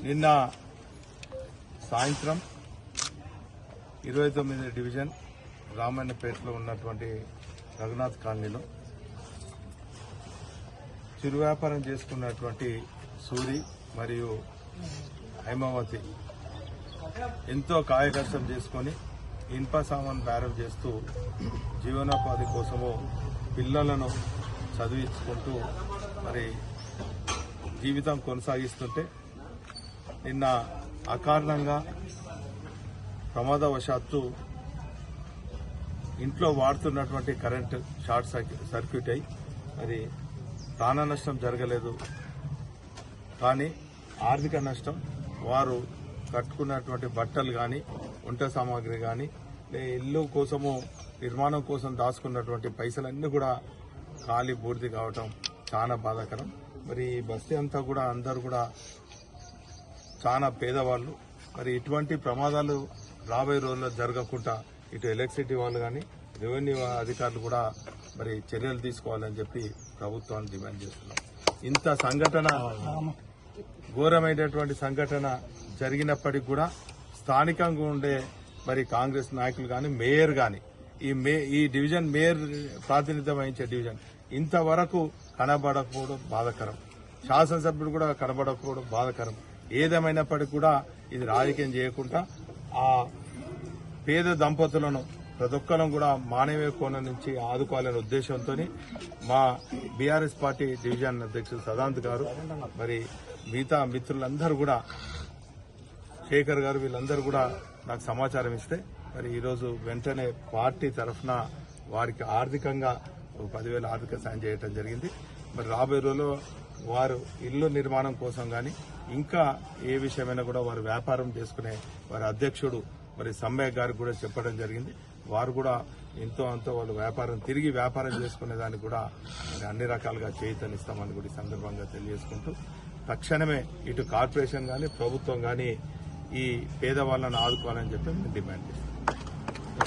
నిన్న సాయంత్రం ఇరవై తొమ్మిది డివిజన్ రామాయణపేటలో ఉన్నటువంటి రఘునాథ్ కాలనీలో చిరు వ్యాపారం చేసుకున్నటువంటి సూరి మరియు హైమావతి ఎంతో కాయకష్టం చేసుకొని ఇనుప సామాన్ బేరం చేస్తూ జీవనోపాధి కోసము పిల్లలను చదివించుకుంటూ మరి జీవితం కొనసాగిస్తుంటే నిన్న అకారణంగా ప్రమాదవశాత్తు ఇంట్లో వాడుతున్నటువంటి కరెంట్ షార్ట్ సర్క్యూ- సర్క్యూట్. అయి మరి ప్రాణ నష్టం జరగలేదు. కానీ ఆర్థిక నష్టం వారు కట్టుకున్నటువంటి బట్టలు కానీ వంట సామాగ్రి కానీ ఇల్లు కోసము నిర్మాణం కోసం దాచుకున్నటువంటి పైసలన్నీ కూడా ఖాళీ పూర్తి కావటం చాలా బాధాకరం. మరి బస్తీ అంతా కూడా అందరు కూడా చాలా పేదవాళ్ళు. మరి ఇటువంటి ప్రమాదాలు రాబోయే రోజుల్లో జరగకుండా ఇటు ఎలక్ట్రిసిటీ వాళ్ళు కానీ రెవెన్యూ అధికారులు కూడా మరి చర్యలు తీసుకోవాలని చెప్పి ప్రభుత్వాన్ని డిమాండ్ చేస్తున్నాం. ఇంత సంఘటన ఘోరమైనటువంటి సంఘటన జరిగినప్పటికి కూడా స్థానికంగా ఉండే మరి కాంగ్రెస్ నాయకులు కానీ మేయర్ కానీ ఈ మే ఈ డివిజన్ మేయర్ ప్రాతినిధ్యం వహించే డివిజన్ ఇంతవరకు కనబడకపోవడం బాధాకరం. శాసనసభ్యుడు కూడా కనబడకపోవడం బాధాకరం. ఏదేమైనప్పటికీ కూడా ఇది రాజకీయం చేయకుండా ఆ పేద దంపతులను ప్రతి ఒక్కరం కూడా మానవీయ కోణం నుంచి ఆదుకోవాలనే ఉద్దేశంతో మా బీఆర్ఎస్ పార్టీ డివిజన్ అధ్యక్షుడు సదాంత్ గారు మరి మిగతా మిత్రులందరూ కూడా శేఖర్ గారు వీళ్ళందరూ కూడా నాకు సమాచారం ఇస్తే మరి ఈరోజు వెంటనే పార్టీ తరఫున వారికి ఆర్థికంగా పదివేల ఆర్థిక సాయం చేయడం జరిగింది. మరి రాబోయే రోజుల్లో వారు ఇల్లు నిర్మాణం కోసం కానీ ఇంకా ఏ విషయమైనా కూడా వారు వ్యాపారం చేసుకునే వారి అధ్యక్షుడు మరి సమ్మయ్య గారికి కూడా చెప్పడం జరిగింది. వారు కూడా ఎంతో అంతో వాళ్ళు వ్యాపారం తిరిగి వ్యాపారం చేసుకునే దానికి కూడా అన్ని రకాలుగా చేయితనిస్తామని కూడా ఈ సందర్భంగా తెలియజేసుకుంటూ తక్షణమే ఇటు కార్పొరేషన్ కానీ ప్రభుత్వం కానీ ఈ పేదవాళ్ళను ఆదుకోవాలని చెప్పి మేము డిమాండ్ చేస్తాం